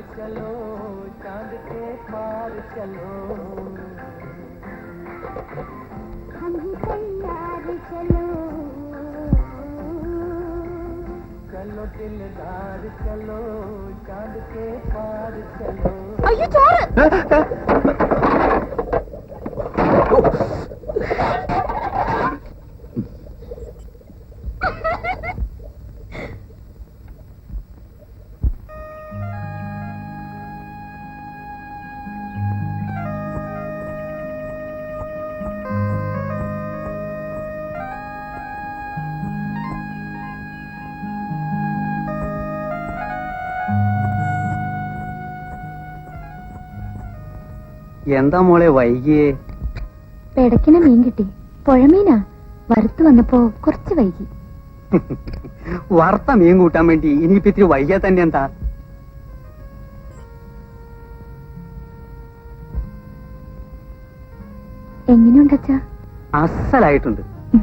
चलो चाँद के पार चलो। हम ही तैयार चलो। चलो दिलदार चलो चाँद के पार चलो। Are you tired? എന്താ മോളെ വൈകിയേ? പെടക്കിന് മീൻ കിട്ടി. പുഴമീനാ. വറുത്തു വന്നപ്പോ കുറച്ച് വൈകി. വറുത്ത മീൻ കൂട്ടാൻ വേണ്ടി ഇനിയിപ്പോ ഇത്തിരി വൈകിയാ തന്നെ എന്താ? എങ്ങനെയുണ്ടച്ചാ? അസലായിട്ടുണ്ട്.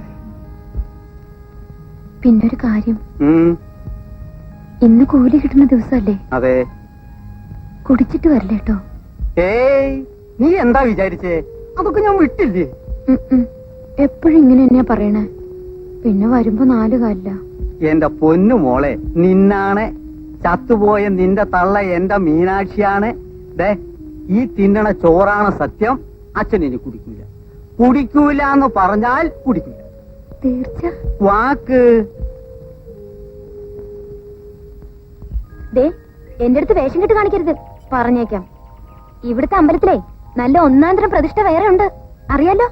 പിന്നൊരു കാര്യം. ഉം, ഇന്ന് കൂലി കിട്ടുന്ന ദിവസമല്ലേ അതെ. കുടിച്ചിട്ട് വരല്ലേട്ടോ ഏയ്. നീ എന്താ വിചാരിച്ചേ? അതൊക്കെ ഞാൻ വിട്ടില്ലേ? എപ്പോഴും ഇങ്ങനെ എന്നെ പറയണേ. പിന്നെ വരുമ്പോ നാലു കാലില്ല എന്റെ പൊന്നു മോളെ നിന്നാണ്. ചത്തുപോയ നിന്റെ തള്ള എന്റെ മീനാക്ഷിയാണ്. ദേ ഈ തിന്നണ ചോറാണ് സത്യം. അച്ഛൻ എനിക്ക് കുടിക്കൂല. കുടിക്കൂല എന്ന് പറഞ്ഞാൽ കുടിക്കൂല. തീർച്ച. വാക്ക്. ദേ എന്റെ അടുത്ത് വേഷം കെട്ട് കാണിക്കരുത്. പറഞ്ഞേക്കാം. ഇവിടുത്തെ അമ്പലത്തിലെ നല്ല ഒന്നാന്തരം പ്രതിഷ്ഠ വേറെ ഉണ്ട് അറിയാലോ?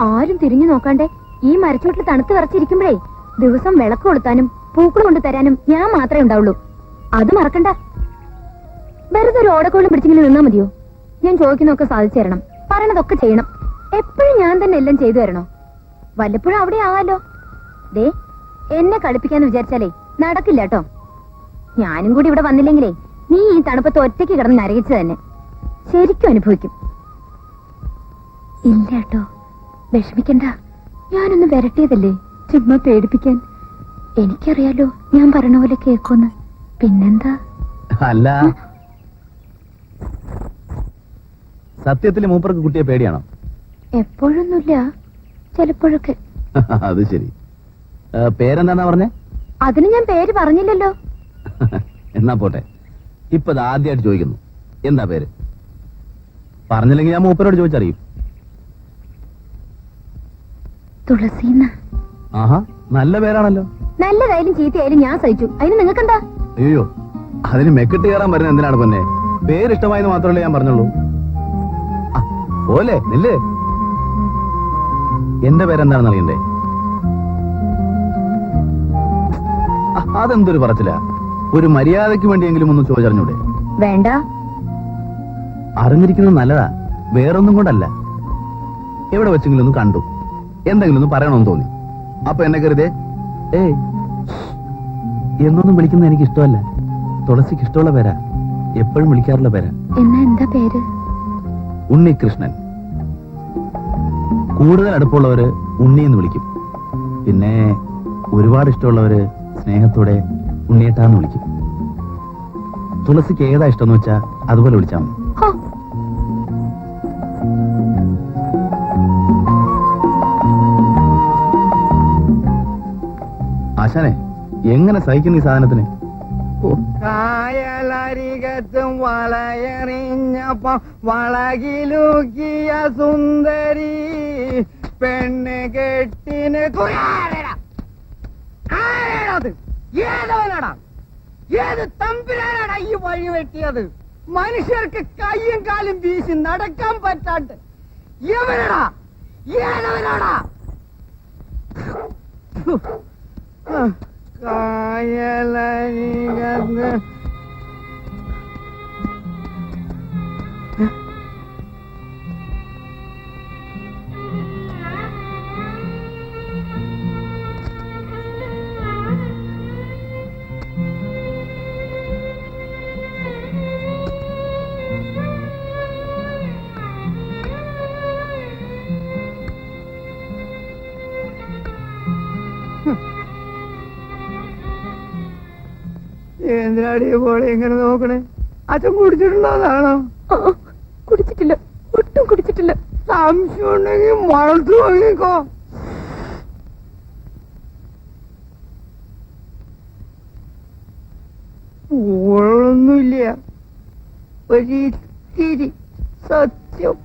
ആരും തിരിഞ്ഞു നോക്കാണ്ടേ ഈ മരച്ചുവട്ടിൽ തണുത്ത് വിറച്ചിരിക്കുമ്പോഴേ ദിവസം വിളക്ക് കൊളുത്താനും പൂക്കൾ കൊണ്ടു തരാനും ഞാൻ മാത്രമേ ഉണ്ടാവുള്ളൂ. അത് മറക്കണ്ട. വെറുതെ ഒരു ഓടക്കോളം പിടിച്ചിങ്ങനെ നിന്നാ മതിയോ? ഞാൻ ചോദിക്കുന്നൊക്കെ സാധിച്ചു തരണം. പറയണതൊക്കെ ചെയ്യണം. എപ്പോഴും ഞാൻ തന്നെ എല്ലാം ചെയ്തു തരണോ? വല്ലപ്പോഴും അവിടെ ആവാലോ ദേ എന്നെ കളിപ്പിക്കാന്ന് വിചാരിച്ചാലേ നടക്കില്ല കേട്ടോ. ഞാനും കൂടി ഇവിടെ വന്നില്ലെങ്കിലേ നീ ഈ തണുപ്പത്ത് ഒറ്റയ്ക്ക് കിടന്ന് നരകിച്ചു തന്നെ. ശരിക്കും അനുഭവിക്കും. ഇല്ല കേട്ടോ വിഷമിക്കണ്ട. ഞാനൊന്ന് വരട്ടിയതല്ലേ? ചുമ്മാ പേടിപ്പിക്കാൻ. എനിക്കറിയാലോ ഞാൻ പറഞ്ഞ പോലെ കേക്കോന്ന് പിന്നെന്താ? അല്ല. സത്യത്തിൽ മൂപ്പർക്ക് കുട്ടിയെ പേടിയാണോ? എപ്പോഴൊന്നുമില്ല. ചിലപ്പോഴൊക്കെ. അത് ശരി. പേരെന്താന്നാ പറഞ്ഞേ? അതിന് ഞാൻ പേര് പറഞ്ഞില്ലല്ലോ. എന്നാ പോട്ടെ. ഇപ്പത് ആദ്യമായിട്ട് ചോദിക്കുന്നു. എന്താ പേര്? പറഞ്ഞില്ലെങ്കിൽ ഞാൻ മൂപ്പരോട് ചോദിച്ചറിയും. തുളസീന്ന. ആഹാ നല്ല പേരാണല്ലോ. നല്ലതായാലും ചീത്തയായാലും ഞാൻ സഹിച്ചു. അതിന് നിങ്ങൾക്ക് എന്താ അയ്യോ അതിന് മെക്കിട്ട് കയറാൻ വരുന്നത് എന്തിനാണ് പൊന്നെ? പേരിഷ്ടമായെന്ന് മാത്രമല്ലേ ഞാൻ പറഞ്ഞുള്ളൂ. പോലെ നില്ലേ. എന്റെ പേരെന്താണെന്ന് അറിയണ്ടേ? അതെന്തൊരു പറച്ചില്ല ഒരു മര്യാദയ്ക്ക് വേണ്ടിയെങ്കിലും ഒന്ന് ചോദിച്ചറിഞ്ഞൂടെ? വേണ്ട. അറിഞ്ഞിരിക്കുന്നത് നല്ലതാ. വേറൊന്നും കൊണ്ടല്ല. എവിടെ വെച്ചെങ്കിലും ഒന്ന് കണ്ടു. എന്തെങ്കിലും ഒന്ന് പറയണമെന്ന് തോന്നി. അപ്പൊ എന്നെ കരുതേ ഏ എന്നൊന്നും വിളിക്കുന്നത് എനിക്ക് ഇഷ്ടമല്ല തുളസിക്ക് ഇഷ്ടമുള്ള പേരാ. എപ്പോഴും വിളിക്കാറുള്ള പേരാ. എന്താ പേര്? ഉണ്ണികൃഷ്ണൻ. കൂടുതൽ അടുപ്പമുള്ളവര് ഉണ്ണി എന്ന് വിളിക്കും. പിന്നെ ഒരുപാട് ഇഷ്ടമുള്ളവര് സ്നേഹത്തോടെ ഉണ്ണിയേട്ടാന്ന് വിളിക്കും. തുളസിക്ക് ഏതാ ഇഷ്ടം എന്ന് വെച്ചാ അതുപോലെ വിളിച്ചാൽ മതി. ആശാനെ എങ്ങനെ സഹിക്കുന്നു ഈ സാധനത്തിന്? കായലരികത്തും വളയെറിഞ്ഞപ്പം വളകിലൂക്കിയ സുന്ദരി പെണ്ണ് കെട്ടിന് ഏത് തമ്പിലാനാടാ ഈ വഴി വെട്ടിയത്? മനുഷ്യർക്ക് കയ്യും കാലും വീശി നടക്കാൻ പറ്റാണ്ട്. എവനടാ? ഏതവനാടാ? കായലരികത്ത് എന്തിനാടി പോലെ എങ്ങനെ നോക്കണേ? അച്ഛൻ കുടിച്ചിട്ടുണ്ടോന്നാണോ കുടിച്ചിട്ടില്ല. ഒട്ടും കുടിച്ചിട്ടില്ല. സംശയം ഉണ്ടെങ്കിൽ മണത്തു വാങ്ങിക്കോ. ഊഴൊന്നുമില്ല ഒരിത്തിരി സത്യം.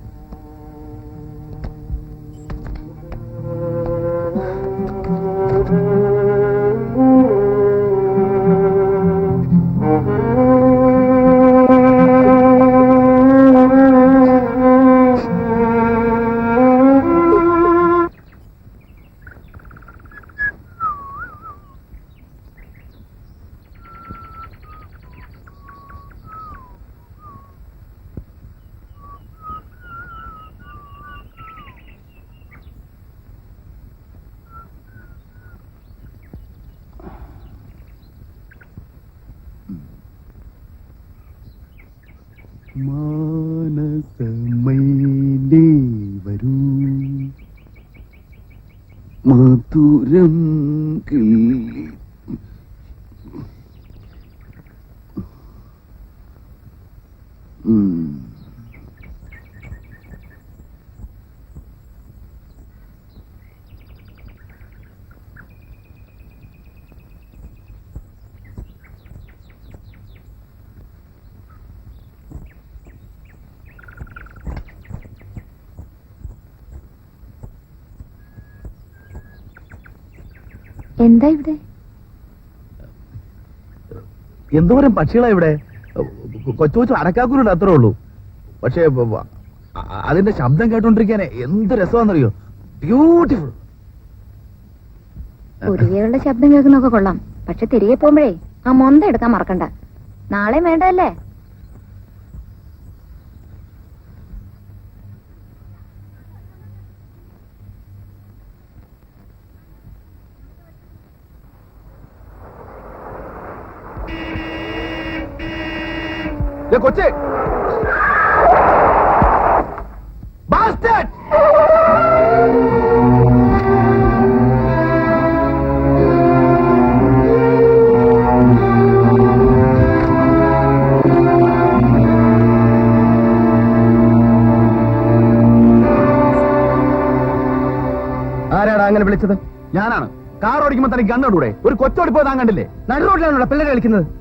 മാനസമൈലേ വരൂ. മധുരം കിള്ളി ഉം. എന്താ ഇവിടെ? എന്തോരം പക്ഷികളാ ഇവിടെ? കൊച്ചു കൊച്ചു അടക്കാക്കുരുണ്ട് അത്രേ ഉള്ളൂ. പക്ഷേ അതിന്റെ ശബ്ദം കേട്ടോണ്ടിരിക്കാനെ എന്ത് രസമാണെന്നറിയോ? ബ്യൂട്ടിഫുൾ കുരുവികളുടെ ശബ്ദം കേൾക്കുന്നൊക്കെ കൊള്ളാം. പക്ഷെ തിരികെ പോകുമ്പോഴേ ആ മൊന്ത എടുക്കാൻ മറക്കണ്ട. നാളെ വേണ്ടല്ലേ കൊച്ചേ! ആരാടാ അങ്ങനെ വിളിച്ചത്? ഞാനാണ്. കാർ ഓടിക്കുമ്പോ തനിക്ക് ഗണ്ണോടൂടെ ഒരു കൊച്ചോടി താൻ കണ്ടില്ലേ? നടു റോഡിലാണോ പിള്ളേരെ കളിക്കുന്നത്.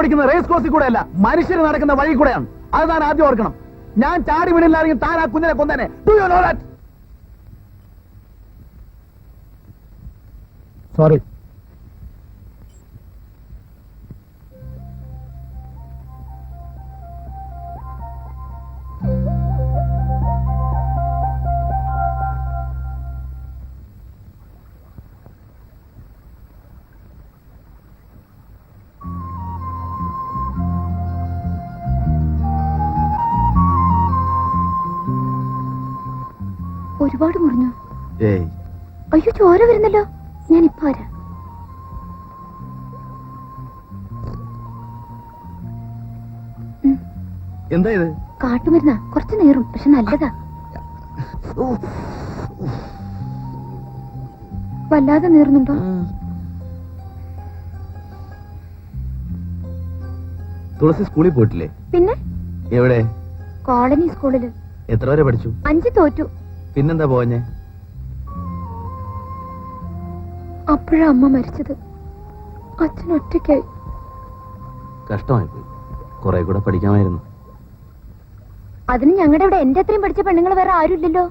ഓടിക്കുന്ന റേസ് കോഴ്സിൽ കൂടെ അല്ല മനുഷ്യർ നടക്കുന്ന വഴി കൂടെയാണ്. അത് താൻ ആദ്യം ഓർക്കണം. ഞാൻ ചാടി വീണില്ലാണെങ്കിൽ താൻ ആ കുഞ്ഞിനെ കൊന്നേനെ. Do you know that sorry ഒരുപാട് മുറിഞ്ഞു. അയ്യോ ചോര വരുന്നല്ലോ. ഞാൻ ഇപ്പൊ വരാം എന്താ ഇത്? കാട്ടുമരുന്ന. കുറച്ച് നേറും പക്ഷെ നല്ലതാ. വല്ലാതെ നേർന്നുണ്ടോ തുളസി സ്കൂളിൽ പോയിട്ടില്ലേ? പിന്നെ? എവിടെ? കോളനി സ്കൂളിൽ. എത്ര വരെ പഠിച്ചു? അഞ്ച് തോറ്റു. പിന്നെന്താ പോഞ്ഞേ അപ്പോഴാ അമ്മ മരിച്ചത്. അച്ഛൻ ഒറ്റയ്ക്കായി. കഷ്ടമായി പോയി കുറെ കൂടെ പഠിക്കാമായിരുന്നു. അതിന് ഞങ്ങളുടെ ഇവിടെ എന്റെ അത്രയും പഠിച്ച പെണ്ണുങ്ങൾ വേറെ ആരുമില്ലല്ലോ.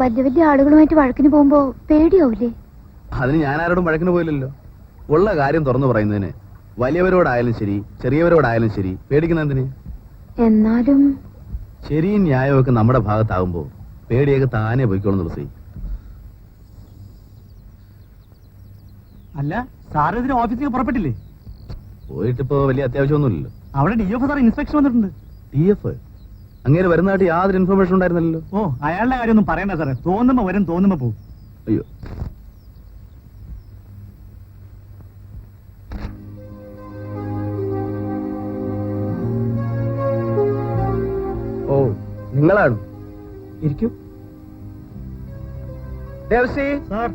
വലിയ വലിയ ആളുകളുമായിട്ട് വഴക്കിന് പോകുമ്പോ പേടിയാവൂലേ? അതിന് ഞാൻ ആരോടും വഴക്കിന് പോയില്ലല്ലോ. ഉള്ള കാര്യം തുറന്നു പറയുന്നതിന് വലിയവരോടായാലും ശരി ചെറിയവരോടായാലും ശരി പേടിക്കുന്ന എന്തിന് എന്നാലും ശരിയും ന്യായവും ഒക്കെ നമ്മുടെ ഭാഗത്താകുമ്പോ പേടിയൊക്കെ താനെ പോയിക്കോളും തുളസി അല്ല സാർ ഇതിന് ഓഫീസിൽ പുറപ്പെട്ടില്ലേ? പോയിട്ടിപ്പോ വലിയ അത്യാവശ്യമൊന്നുമില്ലല്ലോ. അവിടെ ഡി എഫ് സാർ ഇൻസ്പെക്ഷൻ വന്നിട്ടുണ്ട്. ഡി എഫ് അങ്ങനെ വരുന്നതായിട്ട് യാതൊരു ഇൻഫർമേഷൻ ഉണ്ടായിരുന്നല്ലോ ഓ അയാളുടെ കാര്യമൊന്നും പറയണ്ട സാറേ തോന്നുമ്പോ വരും തോന്നുമ്പോ പോകും അയ്യോ. ഓ നിങ്ങളാണ്? ഇരിക്കൂ. ദേവസി സാർ.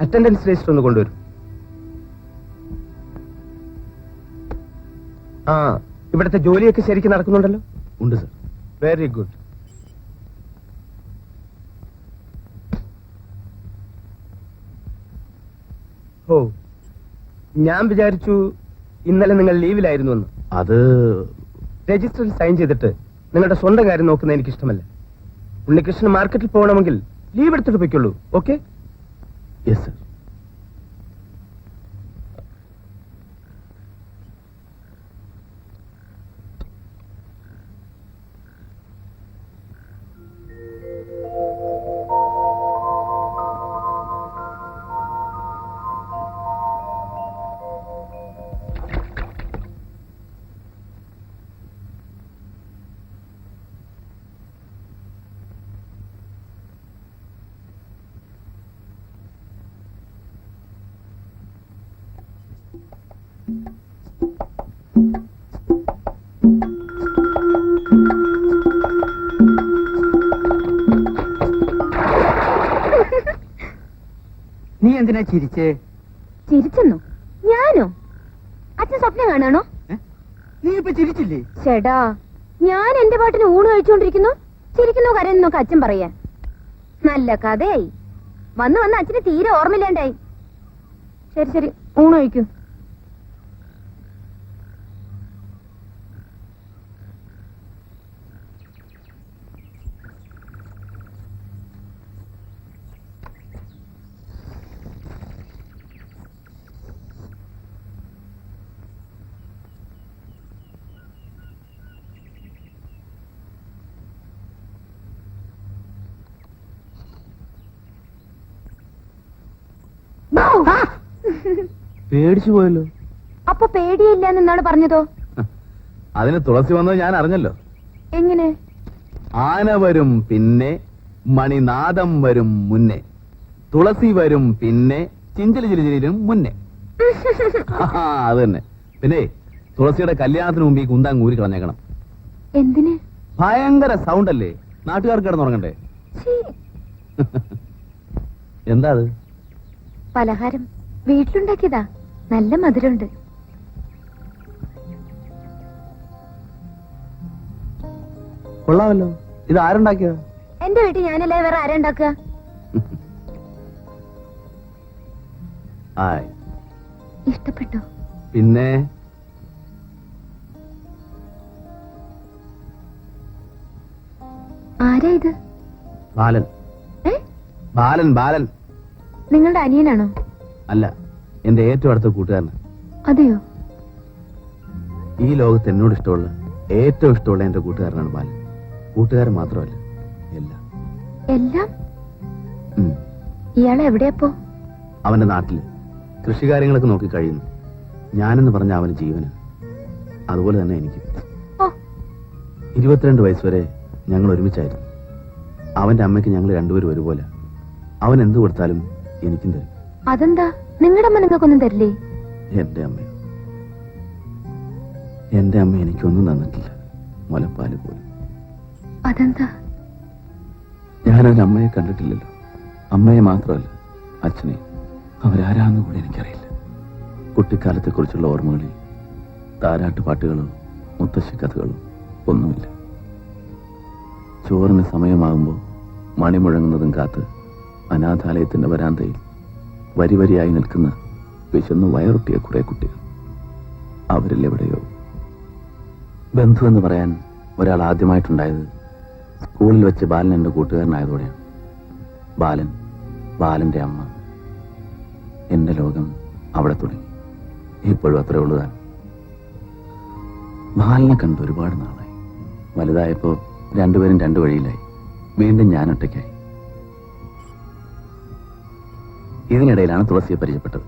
അറ്റൻഡൻസ് രജിസ്റ്റർ ഒന്ന് കൊണ്ടുവരും. ആ ഇവിടുത്തെ ജോലിയൊക്കെ ശരിക്കും നടക്കുന്നുണ്ടല്ലോ? ഉണ്ട് സർ. വെരി ഗുഡ് ഓ ഞാൻ വിചാരിച്ചു ഇന്നലെ നിങ്ങൾ ലീവിലായിരുന്നു എന്ന്. അത് രജിസ്റ്ററിൽ സൈൻ ചെയ്തിട്ട് നിങ്ങളുടെ സ്വന്തം കാര്യം നോക്കുന്നത് എനിക്ക് ഇഷ്ടമല്ല ഉണ്ണികൃഷ്ണൻ മാർക്കറ്റിൽ പോകണമെങ്കിൽ ലീവ് എടുത്തിട്ട് പോയിക്കൊള്ളൂ ഓക്കെ? യെസ് സർ നീ എന്തിനാ ചിരിച്ചേ? ചിരിച്ചെന്നു? ഞാനോ? അച്ഛൻ സ്വപ്നം കാണാണോ? നീ ഇപ്പൊ ചിരിച്ചില്ലേ? ചേടാ ഞാൻ എന്റെ പാട്ടിന് ഊണ് കഴിച്ചുകൊണ്ടിരിക്കുന്നു. ചിരിക്കുന്നു കരയുന്നൊക്കെ അച്ഛൻ പറയാ നല്ല കഥയായി. വന്ന് വന്ന് അച്ഛന് തീരെ ഓർമ്മയില്ലാണ്ടായി. ശരി ശരി. ഊണ് കഴിക്കൂ. പേടിച്ചു പോയല്ലോ. അപ്പൊ പേടിയില്ല എന്നാണ് പറഞ്ഞതോ? അതിന് തുളസി വന്നത് ഞാൻ അറിഞ്ഞല്ലോ. എങ്ങനെ? ആന വരും പിന്നെ മണിനാദം വരും മുന്നേ. തുളസി വരും പിന്നെ ചിഞ്ചലി ചിലിചിലും മുന്നേ. അത് തന്നെ. പിന്നെ തുളസിയുടെ കല്യാണത്തിന് മുമ്പ് ഈ കുന്താൻ ഊരി കളഞ്ഞേക്കണം. എന്തിന്? ഭയങ്കര സൗണ്ട് അല്ലേ നാട്ടുകാർക്ക് കിടന്നുറങ്ങണ്ടേ? എന്താ അത്? പലഹാരം വീട്ടിലുണ്ടാക്കിയതാ. നല്ല മധുരമുണ്ട്. കൊള്ളാമല്ലോ. ഇത് ആരുണ്ടാക്കിയത് എന്റെ വീട്ടിൽ ഞാനല്ലേ വേറെ ആരാ ഉണ്ടാക്കുക? ആയ്. ഇഷ്ടപ്പെട്ടോ? പിന്നെ? ആരാ ഇത്? ബാലൻ. ബാലൻ ബാലൻ. നിങ്ങളുടെ അനിയനാണോ? അല്ല. എന്റെ ഏറ്റവും അടുത്ത കൂട്ടുകാരന്. അതെയോ? ഈ ലോകത്ത് എന്നോട് ഇഷ്ടമുള്ള ഏറ്റവും ഇഷ്ടമുള്ള എന്റെ കൂട്ടുകാരനാണ് ബാലൻ. കൂട്ടുകാരൻ മാത്രമല്ല എല്ലാം. എല്ലാം? ഇയാൾ എവിടെയപ്പോ അവന്റെ നാട്ടിൽ. കൃഷികാര്യങ്ങളൊക്കെ നോക്കി കഴിയുന്നു. ഞാനെന്ന് പറഞ്ഞ അവന് ജീവന്. അതുപോലെ തന്നെ എനിക്ക്. ഇരുപത്തിരണ്ട് വയസ്സ് വരെ ഞങ്ങൾ ഒരുമിച്ചായിരുന്നു. അവന്റെ അമ്മയ്ക്ക് ഞങ്ങൾ രണ്ടുപേരും ഒരുപോലെ അവൻ എന്ത് കൊടുത്താലും എനിക്കും തരും. അതെന്താ? നിങ്ങളുടെ അമ്മ നിങ്ങൾക്കൊന്നും തരില്ലേ? എന്റെ അമ്മ എന്റെ അമ്മ എനിക്കൊന്നും തന്നിട്ടില്ല. മുലപ്പാൽ പോലും. അതെന്താ? ഞാനൊരു അമ്മയെ കണ്ടിട്ടില്ലല്ലോ. അമ്മയെ മാത്രമല്ല അച്ഛനെ. അവരാരാന്ന് കൂടി എനിക്കറിയില്ല. കുട്ടിക്കാലത്തെക്കുറിച്ചുള്ള ഓർമ്മകളിൽ താരാട്ട് പാട്ടുകളോ മുത്തശ്ശി കഥകളോ ഒന്നുമില്ല. ചോറിന് സമയമാകുമ്പോൾ മണി മുഴങ്ങുന്നതും കാത്ത് അനാഥാലയത്തിന്റെ വരാന്തയിൽ വരി വരിയായി നിൽക്കുന്ന വിശന്ന് വയറൊട്ടിയ കുറെ കുട്ടികൾ. അവരിൽ എവിടെയോ. ബന്ധു എന്ന് പറയാൻ ഒരാൾ ആദ്യമായിട്ടുണ്ടായത് സ്കൂളിൽ വെച്ച് ബാലൻ എന്റെ കൂട്ടുകാരനായതോടെയാണ്. ബാലൻ ബാലന്റെ അമ്മ. എന്റെ ലോകം അവിടെ തുടങ്ങി. ഇപ്പോഴും അത്രേ ഉള്ളതാൻ ബാലനെ കണ്ട് ഒരുപാട് നാളായി. വലുതായപ്പോൾ രണ്ടുപേരും രണ്ടു വഴിയിലായി. വീണ്ടും ഞാൻ ഒറ്റയ്ക്കായി. ഇതിനിടയിലാണ് തുളസിയെ പരിചയപ്പെട്ടത്.